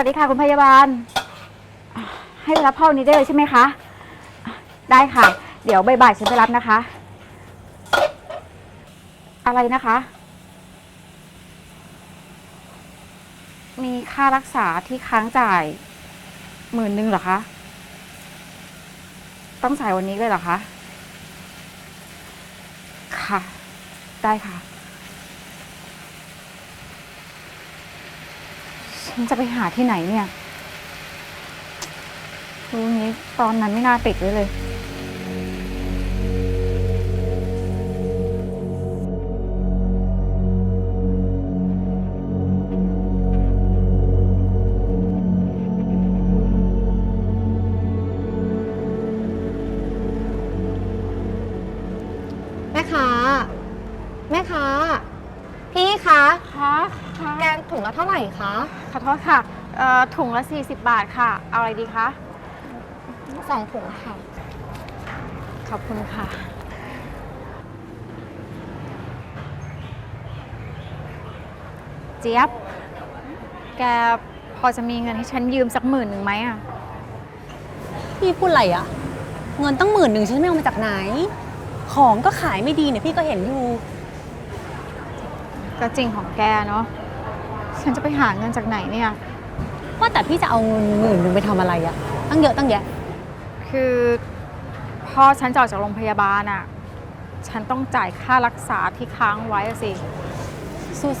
สวัสดีค่ะคุณพยาบาล ให้ไปรับพ่อนนี้ได้เลยใช่ไหมคะ ได้ค่ะ เดี๋ยวบ่ายๆฉันไปรับนะคะ อะไรนะคะ มีค่ารักษาที่ค้างจ่ายหมื่นหนึ่งเหรอคะ ต้องจ่ายวันนี้เลยเหรอคะ ค่ะ ได้ค่ะ ฉันจะไปหาที่ไหนเนี่ย รู้งี้ตอนนั้นไม่น่าติดไว้เลย แม่ค้า แม่ค้า พี่คะค่ะค่ะแกงถุงละเท่าไหร่คะ ขอโทษค่ะเอ่อถุงละ 40 บาทค่ะ เอาอะไรดีคะสองถุงค่ะ ขอบคุณค่ะ เจี๊ยบ แกพอจะมีเงินให้ฉันยืมสักหมื่นหนึ่งไหมอะ พี่พูดอะไรอะเงินตั้งหมื่นหนึ่งฉันไม่เอามาจากไหน ของก็ขายไม่ดีเนี่ยพี่ก็เห็นอยู่ ก็จริงของแกเนาะ ฉันจะไปหาเงินจากไหนเนี่ย ว่าแต่พี่จะเอาเงินหมื่นหนึ่งไปทำอะไรอะตั้งเยอะตั้งแยะ คือพ่อฉันจะออกจากโรงพยาบาลอะฉันต้องจ่ายค่ารักษาที่ค้างไว้อะสิ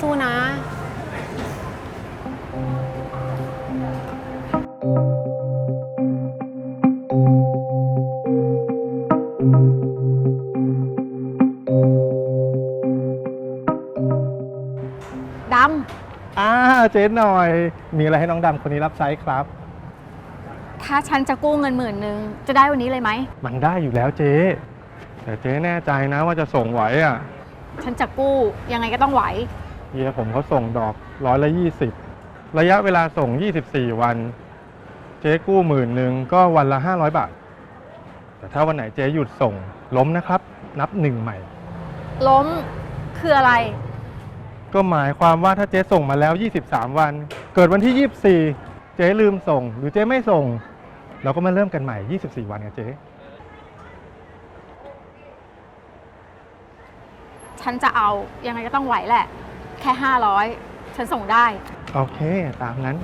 สู้ๆนะาเจ๊หน่อย มีอะไรให้น้องดำคนนี้รับใช้ครับำถ้าฉันจะกู้เงินหมื่นหนึ่งจะได้วันนี้เลยไหม มันได้อยู่แล้วเจ๊ แต่เจ๊แน่ใจนะว่าจะส่งไหวอะฉันจะกู้ยังไงก็ต้องไหว เฮียผมเขาส่งดอกร้อยละยี่สิบระยะเวลาส่ง 24 วัน เจ๊กู้หมื่นหนึ่งก็วันละ 500 บาท แต่ถ้าวันไหนเจ๊หยุดส่งล้มนะครับ นับหนึ่งใหม่ ล้มคืออะไร ก็หมายความว่าถ้าเจ๊ส่งมาแล้ว 23 วัน เกิดวันที่ 24 เจ๊ลืมส่ง หรือเจ๊ไม่ส่ง เราก็มาเริ่มกันใหม่ 24 วันกับเจ๊ ฉันจะเอายังไงก็ต้องไหวแหละ แค่ 500 ฉันส่งได้ โอเค ตามนั้น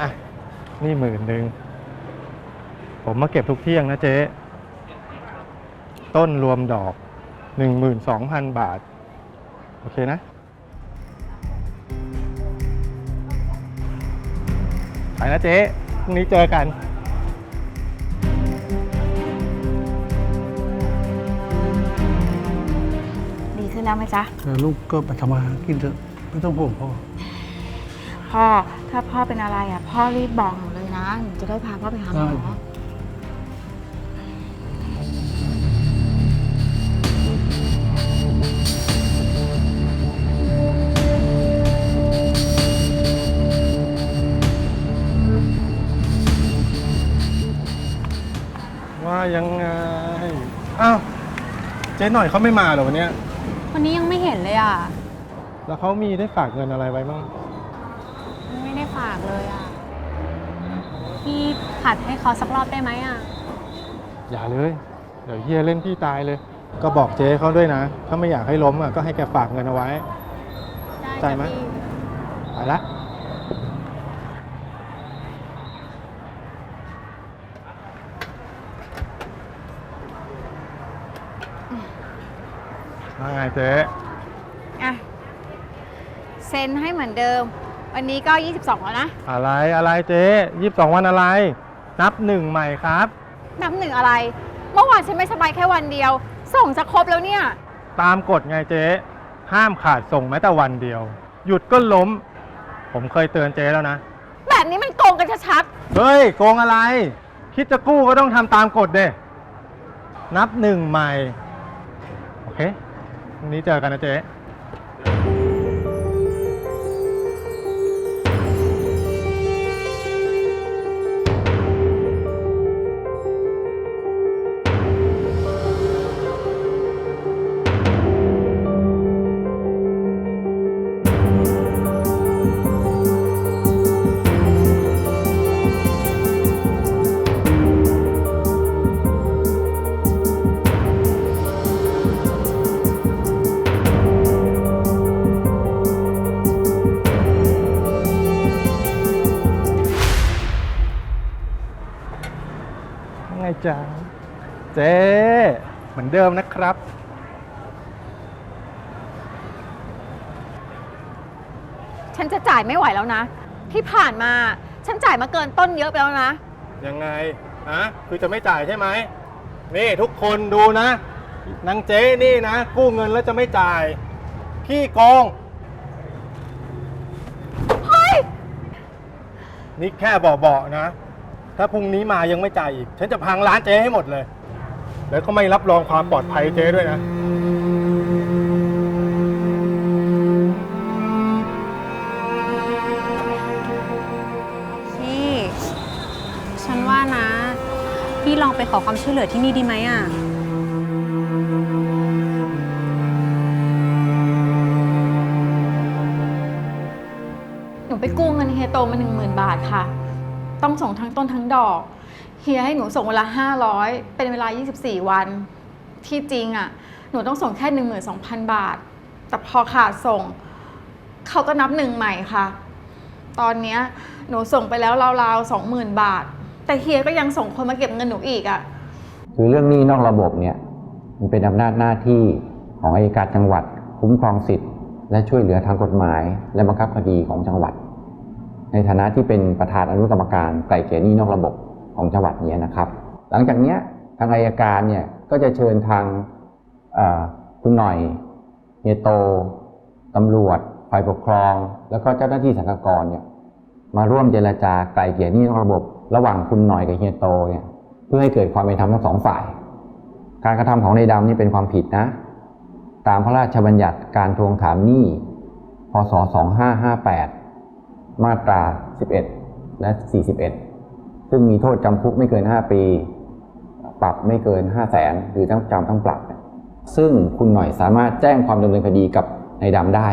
อะ นี่หมื่นหนึ่ง ผมมาเก็บทุกเที่ยงนะเจ๊ ต้นรวมดอก 12,000 บาท โอเคนะ ไปนะเจ๊พรุ่งนี้เจอกันดีขึ้นแล้วไหมจ๊ะ เออลูกก็ไปทำมาหากินเถอะไม่ต้องห่วงพ่อ พ่อ ถ้าพ่อเป็นอะไรอะ พ่อรีบบอกหนูเลยนะ หนูจะได้พาพ่อไปหาหมอ ได้ ยังไง อ้าว เจ๊หน่อยเขาไม่มาเหรอวันเนี้ย วันนี้ยังไม่เห็นเลยอะแล้วเขามีได้ฝากเงินอะไรไว้บ้างไม่ได้ฝากเลยอะพี่ผัดให้เขาสักรอบได้ไหมอะอย่าเลย เดี๋ยวเฮียเล่นพี่ตายเลย ก็บอกเจ๊เขาด้วยนะ ถ้าไม่อยากให้ล้มอะก็ให้แกฝากเงินเอาไว้ ได้ใจไหม จ้ะพี่ ไปละ ว่าไงเจ๊อะเซ็นให้เหมือนเดิม วันนี้ก็ 22 แล้วนะ อะไรอะไรเจ๊ยี่สิบสองวันอะไร นับหนึ่งใหม่ครับ นับหนึ่งอะไร เมื่อวานฉันไม่สบายแค่วันเดียว ส่งจะครบแล้วเนี่ย ตามกฎไงเจ๊ห้ามขาดส่งแม้แต่วันเดียว หยุดก็ล้ม ผมเคยเตือนเจ๊แล้วนะ แบบนี้มันโกงกันชัดเฮ้ย โกงอะไร คิดจะกู้ก็ต้องทำตามกฎเด้นับหนึ่งใหม่ โอเควั นนี้เจอกันนะเจ๊ จ๊ะเจ๊เหมือนเดิมนะครับ ฉันจะจ่ายไม่ไหวแล้วนะ ที่ผ่านมาฉันจ่ายมาเกินต้นเยอะไปแล้วนะ ยังไงฮะคือจะไม่จ่ายใช่ไหม นี่ทุกคนดูนะ นางเจ๊นี่นะ กู้เงินแล้วจะไม่จ่าย ขี้โกง เฮ้ย นี่แค่เบาๆนะ ถ้าพรุ่งนี้มายังไม่จ่ายอีก ฉันจะพังร้านเจ๊ให้หมดเลย แล้วก็ไม่รับรองความปลอดภัยเจ๊ด้วยนะพี่ ฉันว่านะ พี่ลองไปขอความช่วยเหลือที่นี่ดีไหมอะ หนูไปกู้เงินเฮียโตมาหนึ่งหมื่นบาทค่ะ ต้องส่งทั้งต้นทั้งดอกเฮียให้หนูส่งเวลา 500 เป็นเวลา 24 วัน ที่จริงอะ หนูต้องส่งแค่ 12,000 บาท แต่พอขาดส่ง เขาก็นับหนึ่งใหม่ค่ะ ตอนนี้หนูส่งไปแล้วราวๆ20,000 บาท แต่เฮียก็ยังส่งคนมาเก็บเงินหนูอีกอะ คือเรื่องหนี้นอกระบบเนี่ย มันเป็นอำนาจหน้าที่ของอัยการจังหวัด คุ้มครองสิทธิ์ และช่วยเหลือทางกฎหมาย และบังคับคดีของจังหวัด ในฐานะที่เป็นประธานอนุกรรมการไกล่เกลี่ยหนี้นอกระบบของจังหวัดนี้นะครับ หลังจากนี้ทางอัยการเนี่ยก็จะเชิญทางคุณหน่อยเฮโตตำรวจฝ่ายปกครอง แล้วก็เจ้าหน้าที่สังกรเนี่ยมาร่วมเจรจาไกล่เกลี่ยหนี้นอกระบบ ระหว่างคุณหน่อยกับเฮียโตเนี่ยเพื่อให้เกิดความเป็นธรรมทั้งสองฝ่าย การกระทำของในดำนี่เป็นความผิดนะ ตามพระราชบัญญัติการทวงถามหนี้พศ2558 มาตรา 11 และ 41 ซึ่งมีโทษจำคุกไม่เกิน 5 ปี ปรับไม่เกิน 5 0 0แสนหรือทั้งจำทั้งปรับ ซึ่งคุณหน่อยสามารถแจ้งความดำเนินคดีกับในดำได้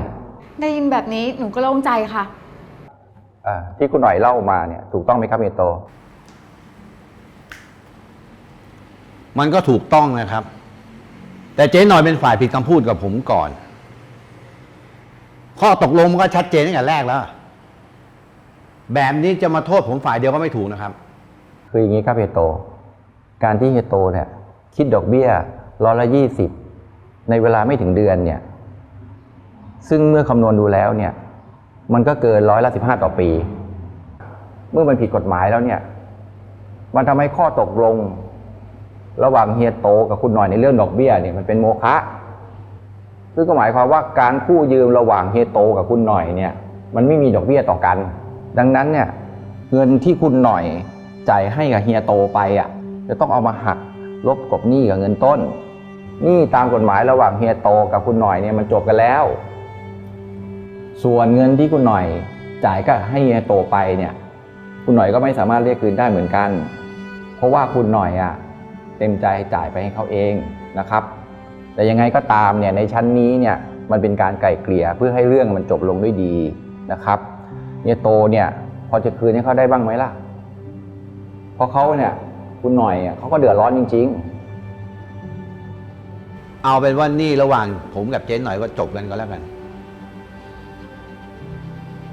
ได้ยินแบบนี้หนูก็โล่งใจค่ะอ่าที่คุณหน่อยเล่ามาเนี่ยถูกต้องไหมครับเมโต มันก็ถูกต้องนะครับ แต่เจ๊หน่อยเป็นฝ่ายผิดคำพูดกับผมก่อน ข้อตกลงมันก็ชัดเจนตั้งแต่แรกแล้ว แบบนี้จะมาโทษผมฝ่ายเดียวก็ไม่ถูกนะครับ คืออย่างนี้ครับเฮยโต การที่เฮยโตเนี่ยคิดดอกเบี้ยร้อยละยี่สิบในเวลาไม่ถึงเดือนเนี่ยซึ่งเมื่อคำนวณดูแล้วเนี่ยมันก็เกินร้อยละสิบห้าต่อปี เมื่อมันผิดกฎหมายแล้วเนี่ยมันทำให้ข้อตกลง ระหว่างเฮียโตกับคุณหน่อยในเรื่องดอกเบี้ยเนี่ยมันเป็นโมฆะซึ่งก็หมายความว่าการกู้ยืมระหว่างเฮียโตกับคุณหน่อยเนี่ยมันไม่มีดอกเบี้ยต่อกัน ดังนั้นเนี่ยเงินที่คุณหน่อยจ่ายให้กับเฮียโตไปอะจะต้องเอามาหักลบกบหนี้กับเงินต้นหนี้ตามกฎหมายระหว่างเฮียโตกับคุณหน่อยเนี่ยมันจบกันแล้ว ส่วนเงินที่คุณหน่อยจ่ายก็ให้เฮียโตไปเนี่ย คุณหน่อยก็ไม่สามารถเรียกคืนได้เหมือนกัน เพราะว่าคุณหน่อยอะเต็มใจจ่ายไปให้เขาเองนะครับ แต่ยังไงก็ตามเนี่ยในชั้นนี้เนี่ยมันเป็นการไกล่เกลี่ยเพื่อให้เรื่องมันจบลงด้วยดีนะครับ เฮียโตเนี่ยพอจะคืนให้เขาได้บ้างไหมล่ะเพราะเขาเนี่ย คุณหน่อยอะเขาก็เดือดร้อนจริง ๆ เอาเป็นว่านี่ระหว่างผมกับเจ๊หน่อยก็จบกันก็แล้วกัน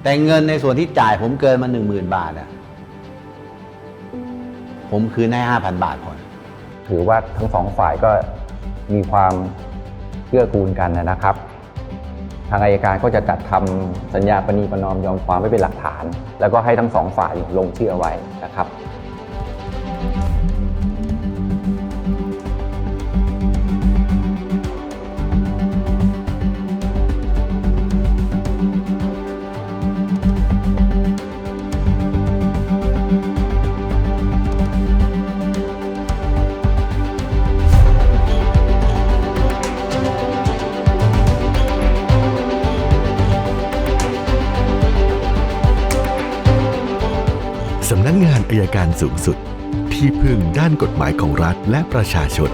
แต่เงินในส่วนที่จ่ายผมเกินมาหนึ่งหมื่นบาทอะผมคืนให้ห้าพันบาทพอถือว่าทั้งสองฝ่ายก็มีความเกื้อกูลกันนะครับทางอายการก็จะจัดทำสัญญาปณีประนอมยอมความไว้เป็นหลักฐาน แล้วก็ให้ทั้งสองฝ่ายลงชื่อเอาไว้นะครับำนักงงานอายการสูงสุด ที่พึ่งด้านกฎหมายของรัฐและประชาชน